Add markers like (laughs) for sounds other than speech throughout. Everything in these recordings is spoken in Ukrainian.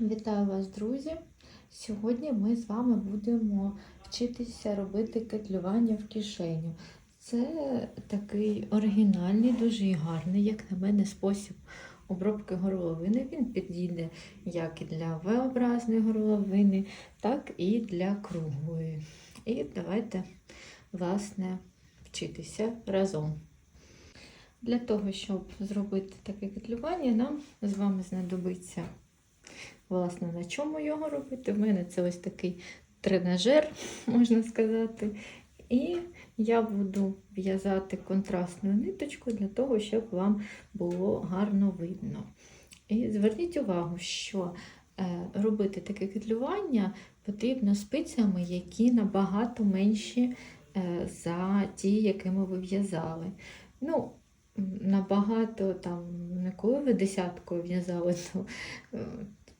Вітаю вас, друзі! Сьогодні ми з вами будемо вчитися робити кетлювання в кишеню. Це такий оригінальний, дуже гарний, як на мене, спосіб обробки горловини. Він підійде як і для V-образної горловини, так і для круглої. І давайте, власне, вчитися разом. Для того, щоб зробити таке кетлювання, нам з вами знадобиться власне, на чому його робити. В мене це ось такий тренажер, (laughs) можна сказати. І я буду в'язати контрастну ниточку для того, щоб вам було гарно видно. І зверніть увагу, що е, робити таке кетлювання потрібно спицями, які набагато менші е, за ті, якими ви в'язали. Ну, Набагато там, не коли ви десяткою в'язали, (laughs) то е,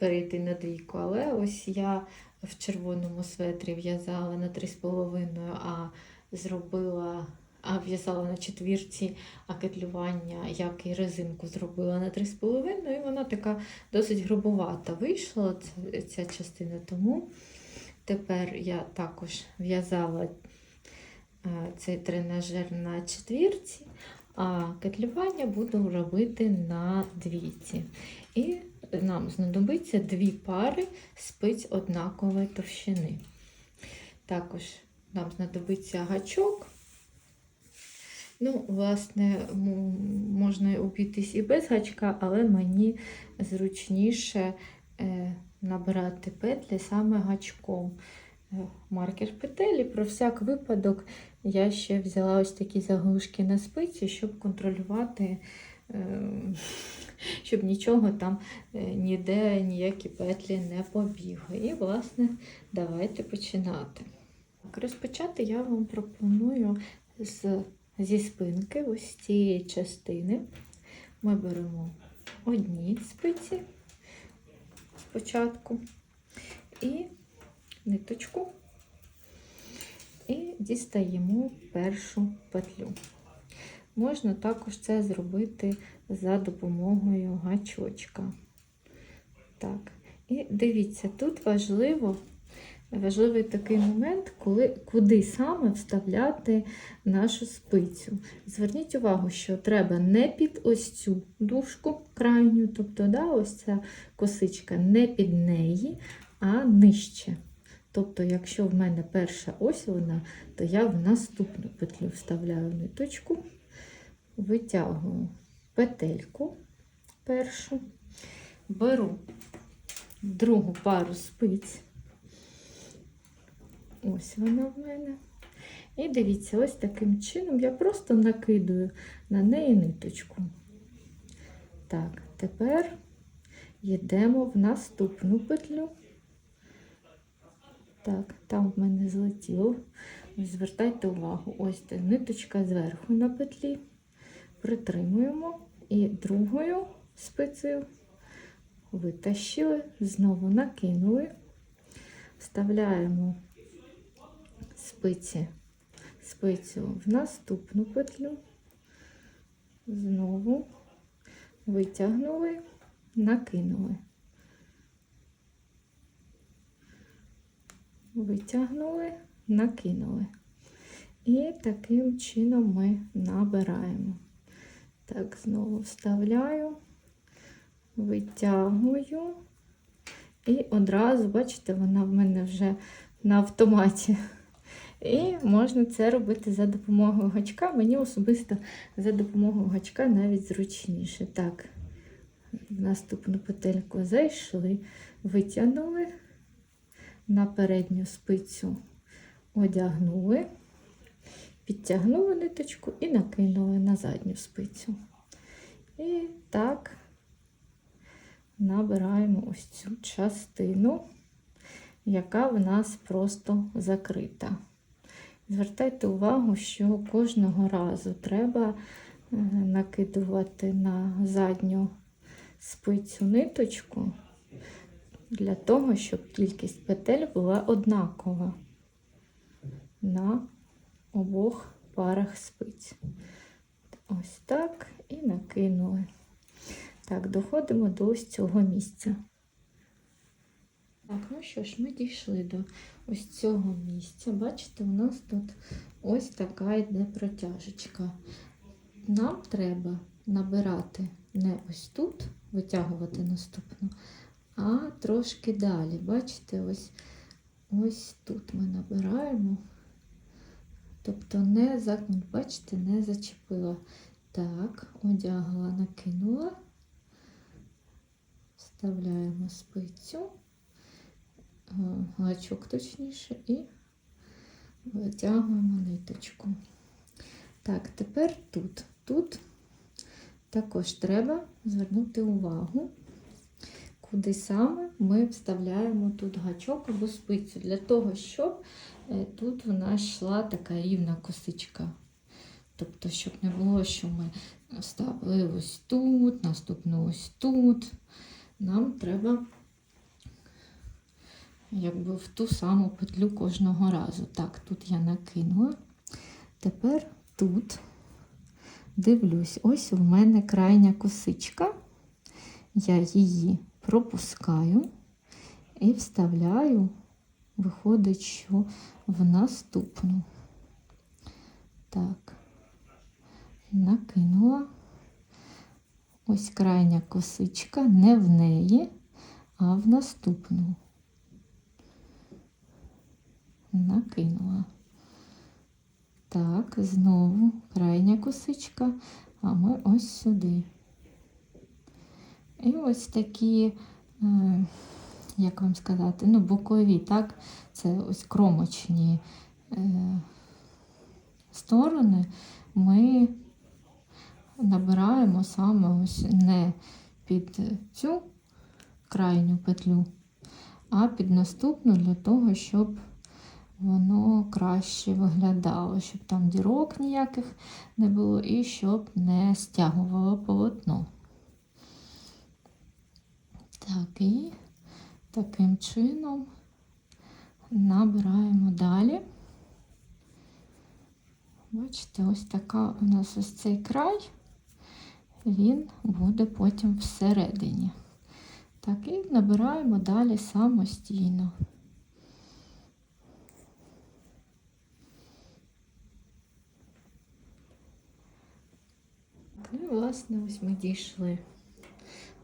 перейти на двійку. Але ось я в червоному светрі в'язала на 3,5, а зробила, а в'язала на четвірці, а кетлювання, як і резинку зробила на 3,5, і вона така досить грубовата вийшла ця, ця частина. Тому тепер я також в'язала цей тренажер на четвірці. А кетлювання буду робити на двійці. І нам знадобиться дві пари спиць однакової товщини. Також нам знадобиться гачок. Ну, власне, можна обійтись і без гачка, але мені зручніше е, набирати петлі саме гачком. Е, маркер петелі, про всяк випадок я ще взяла ось такі заглушки на спиці, щоб контролювати Ем, щоб нічого там е, ніде ніякі петлі не побігли. І, власне, давайте починати. Розпочати я вам пропоную з, зі спинки ось цієї частини. Ми беремо одні спиці спочатку і ниточку, і дістаємо першу петлю. Можна також це зробити за допомогою гачочка. Так, і дивіться, тут важливо, важливий такий момент, коли, куди саме вставляти нашу спицю. Зверніть увагу, що треба не під ось цю дужку крайню, тобто да, ось ця косичка не під неї, а нижче. Тобто, якщо в мене перша ось вона, то я в наступну петлю вставляю ниточку витягую петельку першу, беру другу пару спиць. Ось вона в мене. І дивіться, ось таким чином я просто накидую на неї ниточку. Так, тепер йдемо в наступну петлю. Так, там в мене злетіло. Звертайте увагу, ось та ниточка зверху на петлі притримуємо і другою спицею витащили, знову накинули, вставляємо спиці, спицю в наступну петлю, знову витягнули, накинули. Витягнули, накинули. І таким чином ми набираємо. Так, знову вставляю, витягую. І одразу, бачите, вона в мене вже на автоматі. І можна це робити за допомогою гачка. Мені особисто за допомогою гачка навіть зручніше. Так, в наступну петельку зайшли, витягнули, на передню спицю одягнули підтягнули ниточку і накинули на задню спицю. І так набираємо ось цю частину, яка в нас просто закрита. Звертайте увагу, що кожного разу треба е, накидувати на задню спицю ниточку для того, щоб кількість петель була однакова на обох парах спиць. Ось так і накинули. Так, доходимо до ось цього місця. Так, ну що ж, ми дійшли до ось цього місця. Бачите, у нас тут ось така йде протяжечка. Нам треба набирати не ось тут, витягувати наступну, а трошки далі. Бачите, ось, ось тут ми набираємо. Тобто не за, бачите, не зачепила. Так, одягла, накинула, вставляємо спицю, гачок точніше, і витягуємо ниточку. Так, тепер тут. Тут також треба звернути увагу, куди саме ми вставляємо тут гачок або спицю, для того, щоб е, тут у нас йшла така рівна косичка. Тобто, щоб не було, що ми ставили ось тут, наступну ось тут. Нам треба якби в ту саму петлю кожного разу. Так, тут я накинула. Тепер тут дивлюсь, ось у мене крайня косичка. Я її пропускаю і вставляю, виходить, що в наступну. Так, накинула. Ось крайня косичка, не в неї, а в наступну. Накинула. Так, знову крайня косичка, а ми ось сюди. І ось такі, як вам сказати, ну, бокові, так, це ось кромочні е, сторони ми набираємо саме ось не під цю крайню петлю, а під наступну для того, щоб воно краще виглядало, щоб там дірок ніяких не було і щоб не стягувало полотно. Так, і таким чином набираємо далі. Бачите, ось така у нас ось цей край, він буде потім всередині. Так, і набираємо далі самостійно. Ну і власне ось ми дійшли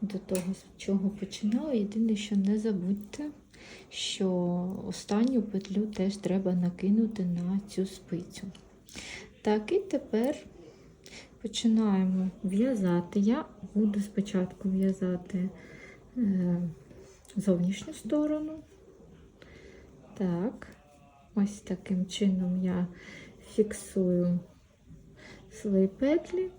до того, з чого починали. Єдине, що не забудьте, що останню петлю теж треба накинути на цю спицю. Так, і тепер починаємо в'язати. Я буду спочатку в'язати е, зовнішню сторону. Так, ось таким чином я фіксую свої петлі.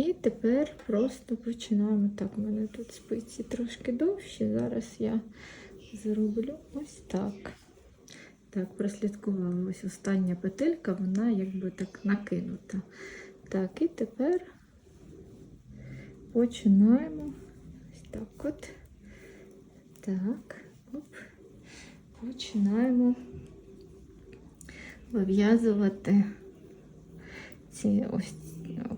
І тепер просто починаємо. Так, у мене тут спиці трошки довші. Зараз я зроблю ось так. Так, прослідкувала ось остання петелька, вона якби так накинута. Так, і тепер починаємо ось так от. Так, оп, починаємо вив'язувати ці ось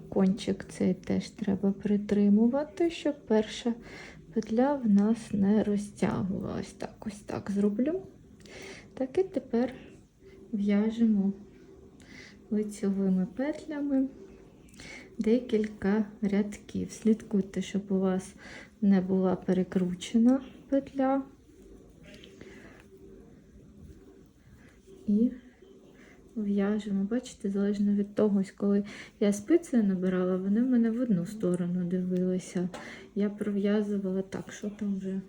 кончик цей теж треба притримувати, щоб перша петля в нас не розтягувалась. Так, ось так зроблю. Так і тепер в'яжемо лицьовими петлями декілька рядків. Слідкуйте, щоб у вас не була перекручена петля. І в'яжемо, бачите, залежно від того, коли я спицею набирала, вони в мене в одну сторону дивилися. Я пров'язувала так, що там вже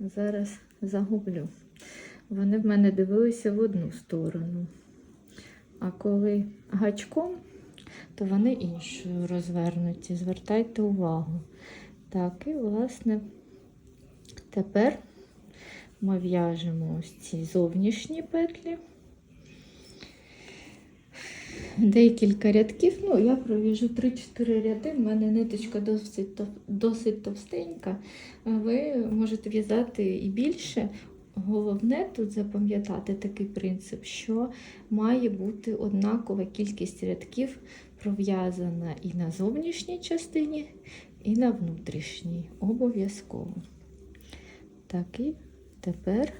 зараз загублю. Вони в мене дивилися в одну сторону. А коли гачком, то вони іншою розвернуті. Звертайте увагу. Так, і, власне, тепер ми в'яжемо ось ці зовнішні петлі. Декілька рядків, ну, я пров'яжу 3-4 ряди, в мене ниточка досить, досить товстенька. Ви можете в'язати і більше. Головне тут запам'ятати такий принцип, що має бути однакова кількість рядків пров'язана і на зовнішній частині, і на внутрішній. Обов'язково. Так, і тепер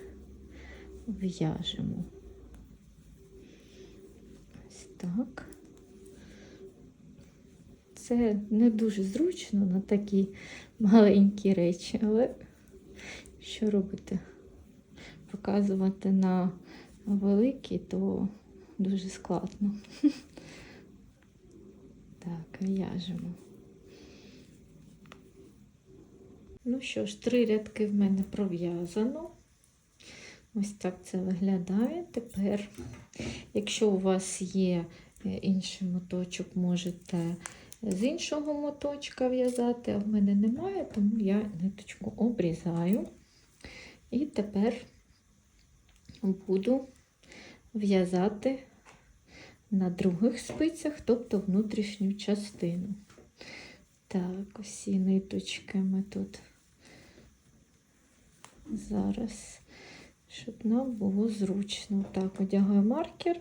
в'яжемо. Так. Це не дуже зручно на такі маленькі речі, але що робити? Показувати на великі, то дуже складно. (laughs) Так, в'яжемо. Ну що ж, три рядки в мене пров'язано. Ось так це виглядає. Тепер, якщо у вас є е, інший моточок, можете з іншого моточка в'язати, а в мене немає, тому я ниточку обрізаю. І тепер буду в'язати на других спицях, тобто внутрішню частину. Так, усі ниточки ми тут зараз, щоб нам було зручно. Так, одягаю маркер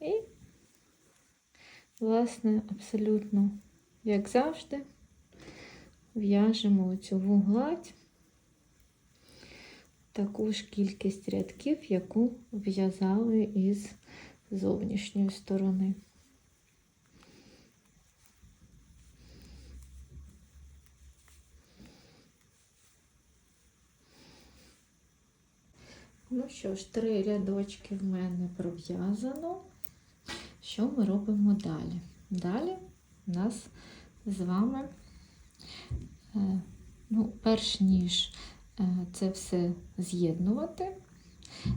і, власне, абсолютно, як завжди, в'яжемо цю гладь таку ж кількість рядків, яку в'язали із зовнішньої сторони. Ну що ж, три рядочки в мене пров'язано. Що ми робимо далі? Далі у нас з вами, е, ну, перш ніж е, це все з'єднувати,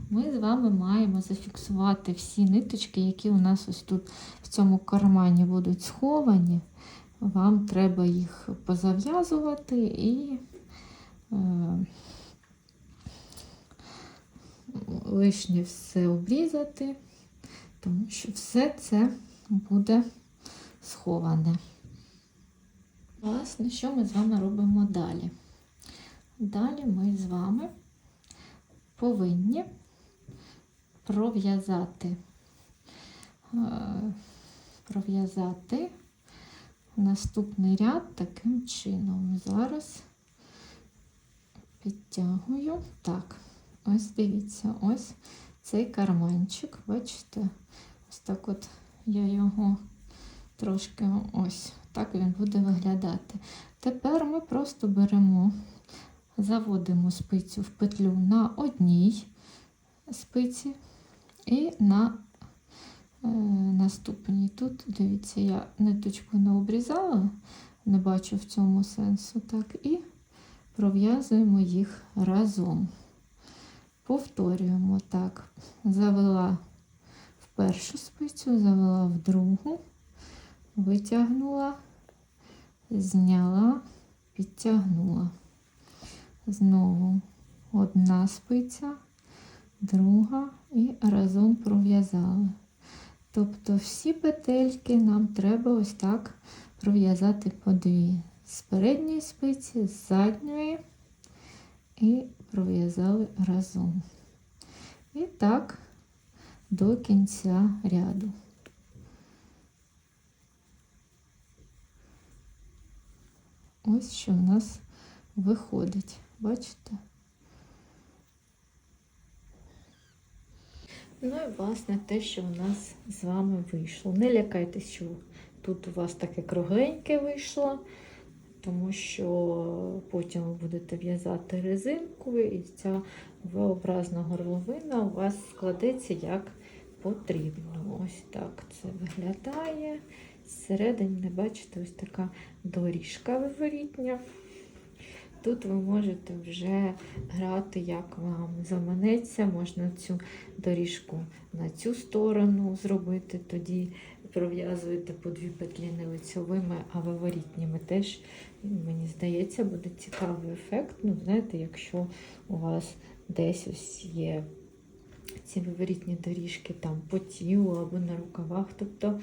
ми з вами маємо зафіксувати всі ниточки, які у нас ось тут в цьому кармані будуть сховані. Вам треба їх позав'язувати і е, лишнє все обрізати, тому що все це буде сховане. Власне, що ми з вами робимо далі? Далі ми з вами повинні пров'язати е, пров'язати наступний ряд таким чином. Зараз підтягую. Так, ось дивіться, ось цей карманчик, бачите, ось так от я його трошки ось так він буде виглядати. Тепер ми просто беремо, заводимо спицю в петлю на одній спиці і на е, наступній. Тут, дивіться, я ниточку не обрізала, не бачу в цьому сенсу. так, І пров'язуємо їх разом. Повторюємо так, завела в першу спицю, завела в другу, витягнула, зняла, підтягнула. Знову одна спиця, друга і разом пров'язали. Тобто всі петельки нам треба ось так пров'язати по дві. З передньої спиці, з задньої і пров'язали разом. І так до кінця ряду. Ось що в нас виходить, бачите? Ну і власне те, що у нас з вами вийшло. Не лякайтесь, що тут у вас таке кругленьке вийшло, тому що потім будете в'язати резинкою, і ця V-образна горловина у вас складеться як потрібно. Ось так це виглядає. Зсередині, бачите, ось така доріжка виворітня. Тут ви можете вже грати, як вам заманеться, можна цю доріжку на цю сторону зробити, тоді пров'язуєте по дві петлі не лицьовими, а виворітніми. Теж, мені здається, буде цікавий ефект. Ну, знаєте, якщо у вас десь ось є ці виворітні доріжки там по тілу або на рукавах. Тобто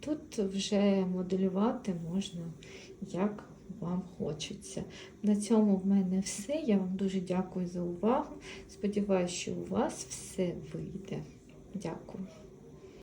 тут вже моделювати можна як вам хочеться. На цьому в мене все. Я вам дуже дякую за увагу. Сподіваюся, що у вас все вийде. Дякую.